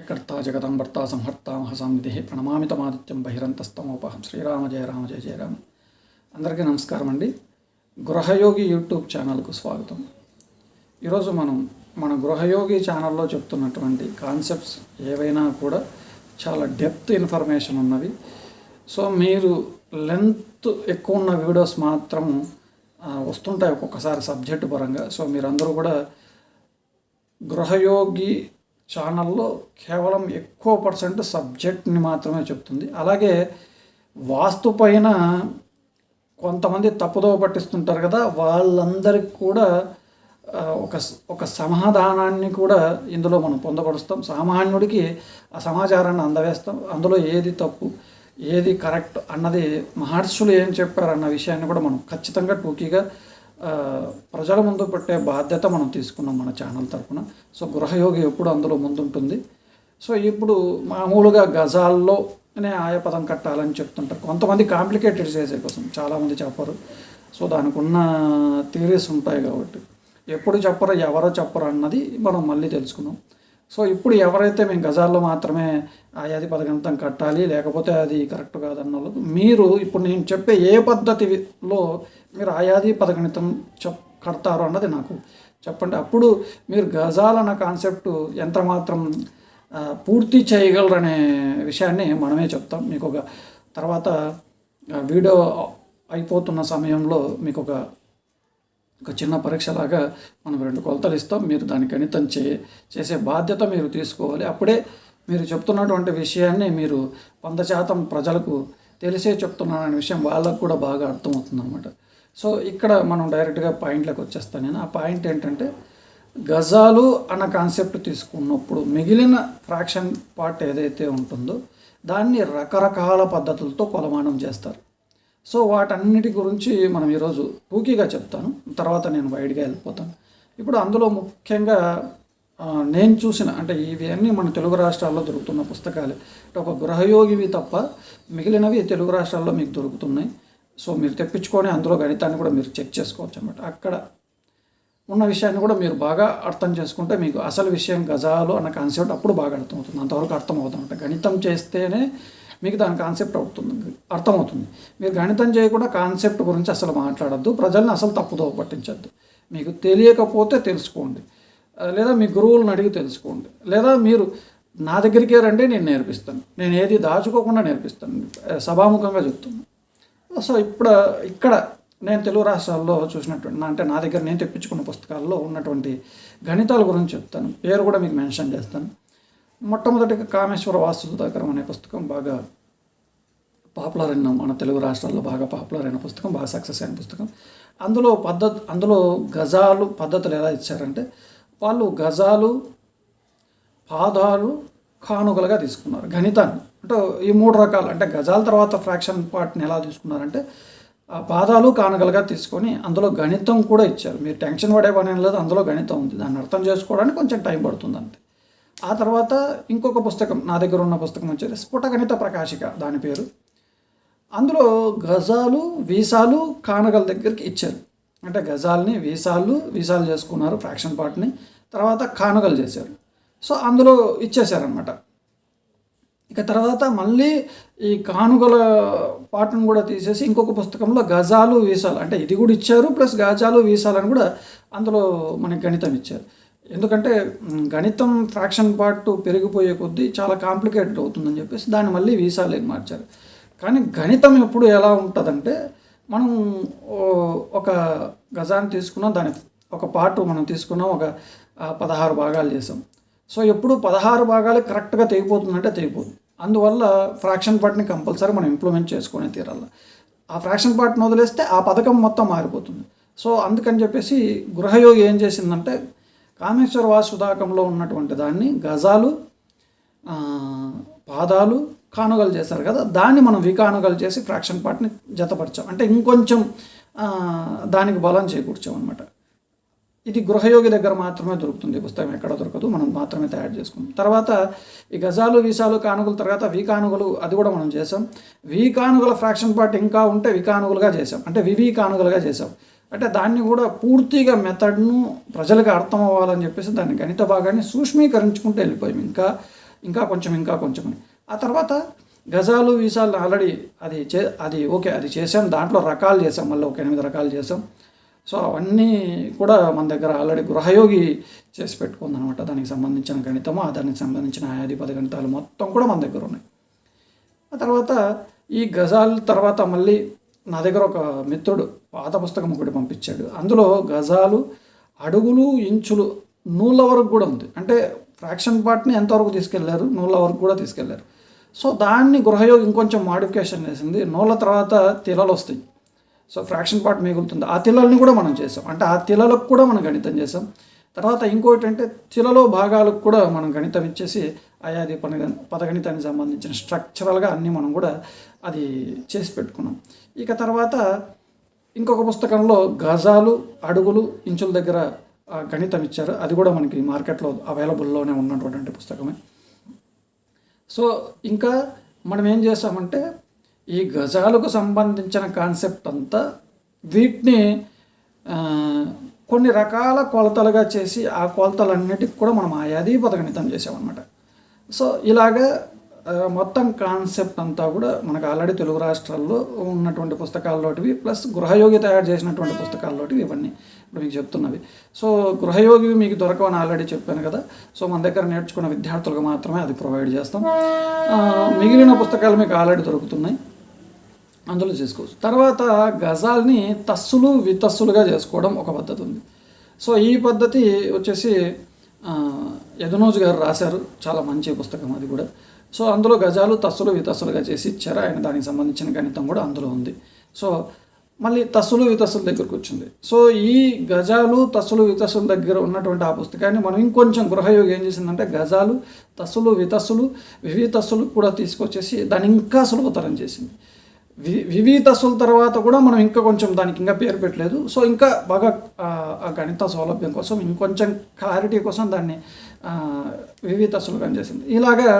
ఎక్కర్తా జగదంబర్తా సంహర్తామహ సంవిధి ప్రణమామితమాదిత్యం బహిరంతస్తమోపహం. శ్రీరామ జయ రామ జయ జయ రామ. అందరికీ నమస్కారం అండి గృహయోగి యూట్యూబ్ ఛానల్కు స్వాగతం. ఈరోజు మనం మన గృహయోగి ఛానల్లో చెప్తున్నటువంటి కాన్సెప్ట్స్ ఏవైనా కూడా చాలా డెప్త్ ఇన్ఫర్మేషన్ ఉన్నవి. సో మీరు లెంత్ ఎక్కువ ఉన్న వీడియోస్ మాత్రం వస్తుంటాయి ఒక్కొక్కసారి సబ్జెక్టు పరంగా. సో మీరందరూ కూడా గృహయోగి ఛానల్లో కేవలం ఎక్కువ పర్సెంట్ సబ్జెక్ట్ని మాత్రమే చెప్తుంది. అలాగే వాస్తు పైన కొంతమంది తప్పుదోవ పట్టిస్తుంటారు కదా వాళ్ళందరికీ కూడా ఒక ఒక సమాధానాన్ని కూడా ఇందులో మనం పొందపరుస్తాం. సామాన్యుడికి ఆ సమాచారాన్ని అందవేస్తాం అందులో ఏది తప్పు ఏది కరెక్ట్ అన్నది మహర్షులు ఏం చెప్పారన్న విషయాన్ని కూడా మనం ఖచ్చితంగా టూకీగా ప్రజల ముందు పెట్టే బాధ్యత మనం తీసుకున్నాం మన ఛానల్ తరఫున సో గృహయోగి ఎప్పుడు అందులో ముందుంటుంది. సో ఇప్పుడు మామూలుగా గజాల్లో నే ఆయా పదం కట్టాలని చెప్తుంటారు. కొంతమంది కాంప్లికేటెడ్ చేసే కోసం చాలామంది చెప్పరు. సో దానికి ఉన్న థియరీస్ ఉంటాయి కాబట్టి. ఎప్పుడు చెప్పరు ఎవరో చెప్పరు అన్నది మనం మళ్ళీ తెలుసుకున్నాం. సో ఇప్పుడు ఎవరైతే మేము గజాల్లో మాత్రమే ఆయాది పదగంతం కట్టాలి లేకపోతే అది కరెక్ట్ కాదన్న మీరు ఇప్పుడు నేను చెప్పే ఏ పద్ధతిలో మీరు ఆయాది పదగణితం చెప్ కడతారు అన్నది నాకు చెప్పండి. అప్పుడు మీరు గజాలన్న కాన్సెప్ట్ ఎంత మాత్రం పూర్తి చేయగలరనే విషయాన్ని మనమే చెప్తాం. మీకు ఒక తర్వాత వీడియో అయిపోతున్న సమయంలో మీకు ఒక ఒక చిన్న పరీక్షలాగా మనం రెండు కొలతలు ఇస్తాం. మీరు దాని గణితం చే చేసే బాధ్యత మీరు తీసుకోవాలి. అప్పుడే మీరు చెప్తున్నటువంటి విషయాన్ని మీరు వంద శాతం ప్రజలకు తెలిసే చెప్తున్నాననే విషయం వాళ్ళకు కూడా బాగా అర్థమవుతుంది అనమాట సో ఇక్కడ మనం డైరెక్ట్గా పాయింట్లకు వచ్చేస్తాను నేను. ఆ పాయింట్ ఏంటంటే గజాలు అన్న కాన్సెప్ట్ తీసుకున్నప్పుడు మిగిలిన ఫ్రాక్షన్ పార్ట్ ఏదైతే ఉంటుందో దాన్ని రకరకాల పద్ధతులతో కొలమానం చేస్తారు. సో వాటన్నిటి గురించి మనం ఈరోజు టూకీగా చెప్తాను. తర్వాత నేను వైడ్గా వెళ్ళిపోతాను. ఇప్పుడు అందులో ముఖ్యంగా నేను చూసిన అంటే ఇవన్నీ మన తెలుగు రాష్ట్రాల్లో దొరుకుతున్న పుస్తకాలే. అంటే ఒక గృహయోగివి తప్ప మిగిలినవి తెలుగు రాష్ట్రాల్లో మీకు దొరుకుతున్నాయి. సో మీరు తెప్పించుకొని అందులో గణితాన్ని కూడా మీరు చెక్ చేసుకోవచ్చు అనమాట అక్కడ ఉన్న విషయాన్ని కూడా మీరు బాగా అర్థం చేసుకుంటే మీకు అసలు విషయం గజాలు అన్న కాన్సెప్ట్ అప్పుడు బాగా అర్థమవుతుంది. అంతవరకు అర్థమవుతుంది అంటే గణితం చేస్తేనే మీకు దాని కాన్సెప్ట్ అవుతుంది అర్థమవుతుంది. మీరు గణితం చేయకుండా కాన్సెప్ట్ గురించి అసలు మాట్లాడద్దు ప్రజల్ని అసలు తప్పుదో పట్టించద్దు. మీకు తెలియకపోతే తెలుసుకోండి. లేదా మీ గురువులను అడిగి తెలుసుకోండి. లేదా మీరు నా దగ్గరికే రండి నేను నేర్పిస్తాను. నేను ఏది దాచుకోకుండా నేర్పిస్తాను. సభాముఖంగా చెప్తున్నాను. సో ఇప్పుడు ఇక్కడ నేను తెలుగు రాష్ట్రాల్లో చూసినటువంటి అంటే నా దగ్గర నేను తెప్పించుకున్న పుస్తకాల్లో ఉన్నటువంటి గణితాల గురించి చెప్తాను. పేరు కూడా మీకు మెన్షన్ చేస్తాను. మొట్టమొదటిగా కామేశ్వర వాస్తు సుధాకరం అనే పుస్తకం బాగా పాపులర్ అయిన మన తెలుగు రాష్ట్రాల్లో బాగా పాపులర్ అయిన పుస్తకం బాగా సక్సెస్ అయిన పుస్తకం. అందులో పద్ధతి అందులో గజాలు పద్ధతులు ఎలా ఇచ్చారంటే వాళ్ళు గజాలు పాదాలు కానుకలుగా తీసుకున్నారు. గణితాన్ని. అంటే ఈ మూడు రకాలు. అంటే గజాల తర్వాత ఫ్రాక్షన్ పార్ట్ని ఎలా తీసుకున్నారంటే ఆ పాదాలు కానుకలుగా తీసుకొని అందులో గణితం కూడా ఇచ్చారు. మీరు టెన్షన్ పడే పని లేదు అందులో గణితం ఉంది. దాన్ని అర్థం చేసుకోవడానికి కొంచెం టైం పడుతుంది అంతే ఆ తర్వాత ఇంకొక పుస్తకం నా దగ్గర ఉన్న పుస్తకం వచ్చేది స్ఫుట గణిత ప్రకాశిక దాని పేరు. అందులో గజాలు వీసాలు కానగల దగ్గరికి ఇచ్చారు. అంటే గజాల్ని వీసాలు వీసాలు చేసుకున్నారు ఫ్రాక్షన్ పార్ట్ని తర్వాత కానుగలు చేశారు. సో అందులో ఇచ్చేశారనమాట ఇక తర్వాత మళ్ళీ ఈ కానుగల పాటను కూడా తీసేసి ఇంకొక పుస్తకంలో గజాలు వీసాలు అంటే ఇది కూడా ఇచ్చారు ప్లస్ గజాలు వీసాలు అని కూడా అందులో మనకి గణితం ఇచ్చారు. ఎందుకంటే గణితం ఫ్రాక్షన్ పార్ట్ పెరిగిపోయే కొద్దీ చాలా కాంప్లికేటెడ్ అవుతుందని చెప్పేసి దాన్ని మళ్ళీ వీసాలు మార్చారు. కానీ గణితం ఎప్పుడు ఎలా ఉంటుందంటే మనం ఒక గజాన్ని తీసుకున్నాం దాని ఒక పార్ట్ మనం తీసుకున్నాం ఒక పదహారు భాగాలు చేసాం. సో ఎప్పుడు పదహారు భాగాలు కరెక్ట్గా తెగిపోతుందంటే తెగిపోతుంది అందువల్ల ఫ్రాక్షన్ పార్ట్ని కంపల్సరీ మనం ఇంప్లిమెంట్ చేసుకునే తీరాలి ఆ ఫ్రాక్షన్ పార్ట్ని వదిలేస్తే ఆ పథకం మొత్తం మారిపోతుంది. సో అందుకని చెప్పేసి గృహయోగి ఏం చేసిందంటే కామేశ్వర వాసుదాకంలో ఉన్నటువంటి దాన్ని గజాలు పాదాలు కానుగలు చేశారు కదా దాన్ని మనం వికానుగలు చేసి ఫ్రాక్షన్ పార్ట్ని జతపరిచాం. అంటే ఇంకొంచెం దానికి బలం చేకూర్చాం అనమాట ఇది గృహయోగి దగ్గర మాత్రమే దొరుకుతుంది. ఈ పుస్తకం ఎక్కడ దొరకదు మనం మాత్రమే తయారు చేసుకుంటాం. తర్వాత ఈ గజాలు వీసాలు కానుకల తర్వాత వీకానుగలు అది కూడా మనం చేసాం వీకానుగల ఫ్రాక్షన్ పార్ట్ ఇంకా ఉంటే వికానుగులుగా చేసాం అంటే వివి కానుగలుగా చేసాం అంటే దాన్ని కూడా పూర్తిగా మెథడ్ను ప్రజలకు అర్థం అవ్వాలని చెప్పేసి దాన్ని గణిత భాగాన్ని సూక్ష్మీకరించుకుంటూ వెళ్ళిపోయాం. ఇంకా ఇంకా కొంచెం ఇంకా కొంచెం అని. ఆ తర్వాత గజాలు వీసాలు ఆల్రెడీ అది చే అది ఓకే అది చేసాం దాంట్లో రకాలు చేసాం మళ్ళీ ఒక ఎనిమిది రకాలు చేసాం సో అవన్నీ కూడా మన దగ్గర ఆల్రెడీ గృహయోగి చేసి పెట్టుకుందనమాట. దానికి సంబంధించిన గణితము దానికి సంబంధించిన ఆయాది గణితాలు మొత్తం కూడా మన దగ్గర ఉన్నాయి. ఆ తర్వాత ఈ గజాల తర్వాత మళ్ళీ నా దగ్గర ఒక మిత్రుడు పాత పుస్తకం ఒకటి పంపించాడు. అందులో గజాలు అడుగులు ఇంచులు నూళ్ళ వరకు కూడా ఉంది. అంటే ఫ్రాక్షన్ పార్ట్ని ఎంతవరకు తీసుకెళ్ళారు? నూళ్ళ వరకు కూడా తీసుకెళ్ళారు. సో దాన్ని గృహయోగి ఇంకొంచెం మాడిఫికేషన్ చేసింది. నూళ్ళ తర్వాత తిలలు వస్తాయి. సో ఫ్రాక్షన్ పార్ట్ మిగులుతుంది. ఆ తిలల్ని కూడా మనం చేసాం. అంటే ఆ తిలలకు కూడా మనం గణితం చేసాం. తర్వాత ఇంకోటి అంటే తిలలో భాగాలకు కూడా మనం గణితం ఇచ్చేసి అయాది పన పదగణితానికి సంబంధించిన స్ట్రక్చరల్గా అన్నీ మనం కూడా అది చేసి పెట్టుకున్నాం. ఇక తర్వాత ఇంకొక పుస్తకంలో గజాలు అడుగులు ఇంచుల దగ్గర గణితం ఇచ్చారు. అది కూడా మనకి మార్కెట్లో అవైలబుల్లోనే ఉన్నటువంటి పుస్తకమే. సో ఇంకా మనం ఏం చేసామంటే ఈ గజాలకు సంబంధించిన కాన్సెప్ట్ అంతా వీటిని కొన్ని రకాల కొలతలుగా చేసి ఆ కొలతలన్నిటికి కూడా మనం ఆయాది పదగణితం చేసామన్నమాట సో ఇలాగా మొత్తం కాన్సెప్ట్ అంతా కూడా మనకు ఆల్రెడీ తెలుగు రాష్ట్రాల్లో ఉన్నటువంటి పుస్తకాల్లోటివి ప్లస్ గృహయోగి తయారు చేసినటువంటి పుస్తకాల్లోటివి ఇవన్నీ ఇప్పుడు మీకు చెప్తున్నవి. సో గృహయోగి మీకు దొరకవని ఆల్రెడీ చెప్పాను కదా. సో మన దగ్గర నేర్చుకున్న విద్యార్థులకు మాత్రమే అది ప్రొవైడ్ చేస్తాం. మిగిలిన పుస్తకాలు మీకు ఆల్రెడీ దొరుకుతున్నాయి. అందులో చేసుకోవచ్చు. తర్వాత గజాల్ని తస్సులు వితస్సులుగా చేసుకోవడం ఒక పద్ధతి ఉంది. సో ఈ పద్ధతి వచ్చేసి ఆ, యదునోజు గారు రాశారు. చాలా మంచి పుస్తకం అది కూడా. సో అందులో గజాలు తస్సులు వితస్సులుగా చేసి ఇచ్చారు. ఆయన దానికి సంబంధించిన గణితం కూడా అందులో ఉంది. సో మళ్ళీ తస్సులు వితస్సుల దగ్గరకు వచ్చింది. సో ఈ గజాలు తస్సులు వితస్సుల దగ్గర ఉన్నటువంటి ఆ పుస్తకాన్ని మనం ఇంకొంచెం గృహయోగి ఏం చేసిందంటే గజాలు తస్సులు వితస్సులు వివితస్సులు కూడా తీసుకొచ్చేసి దాన్ని ఇంకా సులభతరం చేసింది. వి వివితస్సుల తర్వాత కూడా మనం ఇంకా కొంచెం దానికి ఇంకా పేరు పెట్టలేదు. సో ఇంకా బాగా ఆ, ఆ గణిత సౌలభ్యం కోసం ఇంకొంచెం క్లారిటీ కోసం దాన్ని వివిధ సులభం చేసింది. ఇలాగా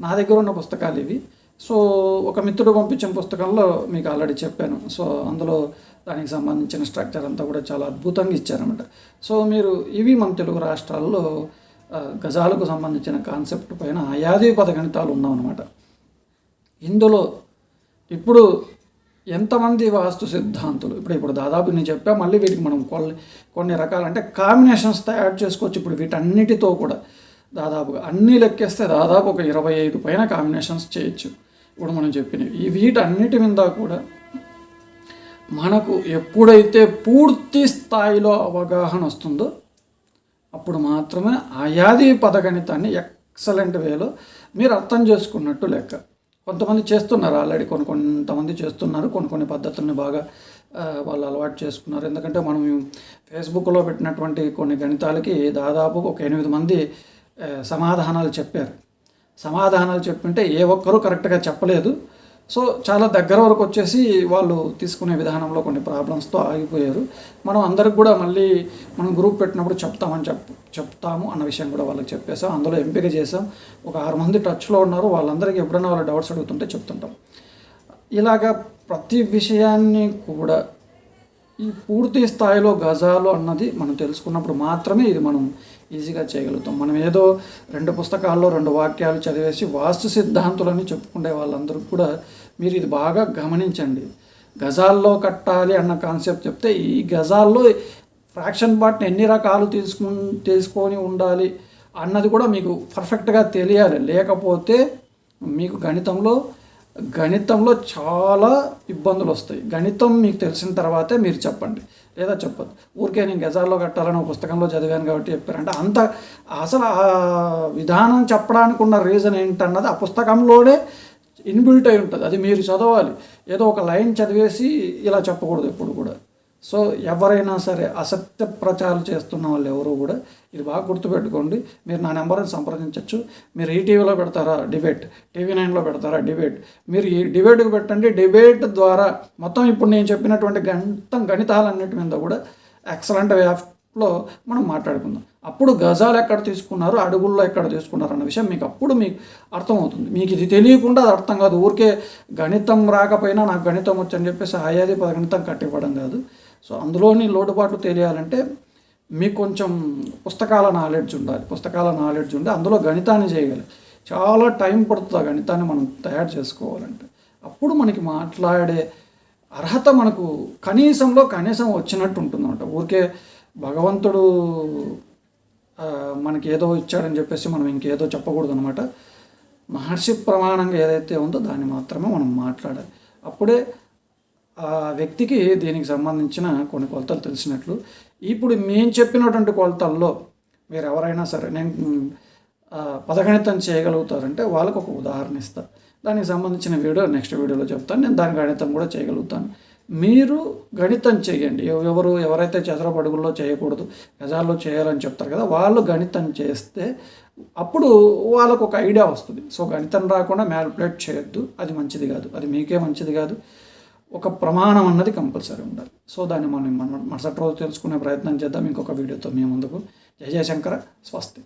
నా దగ్గర ఉన్న పుస్తకాలు ఇవి. సో ఒక మిత్రుడు పంపించిన పుస్తకంలో మీకు ఆల్రెడీ చెప్పాను. సో అందులో దానికి సంబంధించిన స్ట్రక్చర్ అంతా కూడా చాలా అద్భుతంగా ఇచ్చారన్నమాట. సో మీరు ఇవి మన తెలుగు రాష్ట్రాల్లో గజాలకు సంబంధించిన కాన్సెప్ట్ పైన యాదవి పద గణితాలు ఉన్నామన్నమాట ఇందులో ఇప్పుడు ఎంతమంది వాస్తు సిద్ధాంతులు? ఇప్పుడు ఇప్పుడు దాదాపు నేను చెప్పా మళ్ళీ వీటికి మనం కొన్ని కొన్ని రకాల అంటే కాంబినేషన్స్ తయారు చేసుకోవచ్చు. ఇప్పుడు వీటన్నిటితో కూడా దాదాపుగా అన్నీ లెక్కేస్తే దాదాపు ఒక ఇరవై ఐదు పైన కాంబినేషన్స్ చేయొచ్చు. ఇప్పుడు మనం చెప్పినవి. ఈ వీటన్నిటి మీద కూడా మనకు ఎప్పుడైతే పూర్తి స్థాయిలో అవగాహన వస్తుందో అప్పుడు మాత్రమే ఆయాది పదగణితాన్ని ఎక్సలెంట్ వేలో మీరు అర్థం చేసుకున్నట్టు లెక్క. కొంతమంది చేస్తున్నారు ఆల్రెడీ. కొన్ని కొంతమంది చేస్తున్నారు. కొన్ని కొన్ని పద్ధతుల్ని బాగా వాళ్ళు అలవాటు చేసుకున్నారు. ఎందుకంటే మనం ఫేస్బుక్లో పెట్టినటువంటి కొన్ని గణితాలకి దాదాపు ఒక ఎనిమిది మంది సమాధానాలు చెప్పారు. సమాధానాలు చెప్పింటే ఏ ఒక్కరూ కరెక్ట్గా చెప్పలేదు. సో చాలా దగ్గర వరకు వచ్చేసి వాళ్ళు తీసుకునే విధానంలో కొన్ని ప్రాబ్లమ్స్తో ఆగిపోయారు. మనం అందరికి కూడా మళ్ళీ మనం గ్రూప్ పెట్టినప్పుడు చెప్తామని చెప్ చెప్తాము అన్న విషయం కూడా వాళ్ళకి చెప్పేసాం అందులో ఎంపిక చేసాం ఒక ఆరు మంది టచ్లో ఉన్నారు. వాళ్ళందరికీ ఎప్పుడైనా వాళ్ళ డౌట్స్ అడుగుతుంటే చెప్తుంటాం. ఇలాగా ప్రతి విషయాన్ని కూడా ఈ పూర్తి స్థాయిలో గజాలు అన్నది మనం తెలుసుకున్నప్పుడు మాత్రమే ఇది మనం ఈజీగా చేయగలుగుతాం. మనం ఏదో రెండు పుస్తకాల్లో రెండు వాక్యాలు చదివేసి వాస్తు సిద్ధాంతులని చెప్పుకునే వాళ్ళందరూ కూడా మీరు ఇది బాగా గమనించండి. గజాల్లో కట్టాలి అన్న కాన్సెప్ట్ చెప్తే ఈ గజాల్లో ఫ్రాక్షన్ పార్ట్ని ఎన్ని రకాలు తీసుకు తీసుకొని ఉండాలి అన్నది కూడా మీకు పర్ఫెక్ట్గా తెలియాలి. లేకపోతే మీకు గణితంలో గణితంలో చాలా ఇబ్బందులు వస్తాయి. గణితం మీకు తెలిసిన తర్వాతే మీరు చెప్పండి. లేదా చెప్పదు ఊరికే నేను గజాల్లో కట్టాలని పుస్తకంలో చదివాను కాబట్టి చెప్పారంటే అంత అసలు ఆ విధానం చెప్పడానికి ఉన్న రీజన్ ఏంటన్నది ఆ పుస్తకంలోనే ఇన్బిల్ట్ అయి ఉంటుంది. అది మీరు చదవాలి. ఏదో ఒక లైన్ చదివేసి ఇలా చెప్పకూడదు ఎప్పుడు కూడా. సో ఎవరైనా సరే అసత్య ప్రచారాలు చేస్తున్న వాళ్ళు ఎవరు కూడా ఇది బాగా గుర్తుపెట్టుకోండి. మీరు నా నెంబర్ని సంప్రదించవచ్చు మీరు ఈటీవీలో పెడతారా? డిబేట్. టీవీ నైన్లో పెడతారా? డిబేట్. మీరు ఈ డిబేట్కి పెట్టండి. డిబేట్ ద్వారా మొత్తం ఇప్పుడు నేను చెప్పినటువంటి గణితం గణితాలన్నిటి మీద కూడా ఎక్సలెంట్ వే మనం మాట్లాడుకుందాం. అప్పుడు గజాలు ఎక్కడ తీసుకున్నారు? అడుగుల్లో ఎక్కడ తీసుకున్నారు అన్న విషయం మీకు అప్పుడు మీకు అర్థమవుతుంది. మీకు ఇది తెలియకుండా అది అర్థం కాదు. ఊరికే గణితం రాకపోయినా నాకు గణితం వచ్చని చెప్పేసి ఆయాది పద గణితం కట్టివ్వడం కాదు. సో అందులోని లోటుపాట్లు తెలియాలంటే మీకు కొంచెం పుస్తకాల నాలెడ్జ్ ఉండాలి పుస్తకాల నాలెడ్జ్ ఉండి అందులో గణితాన్ని చేయగలి. చాలా టైం పడుతుంది ఆ గణితాన్ని మనం తయారు చేసుకోవాలంటే. అప్పుడు మనకి మాట్లాడే అర్హత మనకు కనీసంలో కనీసం వచ్చినట్టు ఉంటుందన్నమాట. ఊరికే భగవంతుడు మనకి ఏదో ఇచ్చాడని చెప్పేసి మనం ఇంకేదో చెప్పకూడదు అనమాట మహర్షి ప్రమాణంగా ఏదైతే ఉందో దాన్ని మాత్రమే మనం మాట్లాడాలి. అప్పుడే ఆ వ్యక్తికి దీనికి సంబంధించిన కొన్ని కొలతలు తెలిసినట్లు. ఇప్పుడు మేము చెప్పినటువంటి కొలతల్లో మీరు ఎవరైనా సరే నేను పదగణితం చేయగలుగుతారంటే వాళ్ళకు ఒక ఉదాహరణ ఇస్తాను దానికి సంబంధించిన వీడియో నెక్స్ట్ వీడియోలో చెప్తాను. నేను దాని గణితం కూడా చేయగలుగుతాను. మీరు గణితం చేయండి. ఎవరు ఎవరైతే చదరపడుగుల్లో చేయకూడదు గజాల్లో చేయాలని చెప్తారు కదా వాళ్ళు గణితం చేస్తే అప్పుడు వాళ్ళకు ఒక ఐడియా వస్తుంది. సో గణితం రాకుండా మ్యాల్పులేట్ చేయొద్దు. అది మంచిది కాదు. అది మీకే మంచిది కాదు. ఒక ప్రమాణం అన్నది కంపల్సరీ ఉండాలి. సో దాన్ని మనం మరుసటి రోజు తెలుసుకునే ప్రయత్నం చేద్దాం. ఇంకొక వీడియోతో మీ ముందుకు. జయ జయశంకర. స్వస్తి.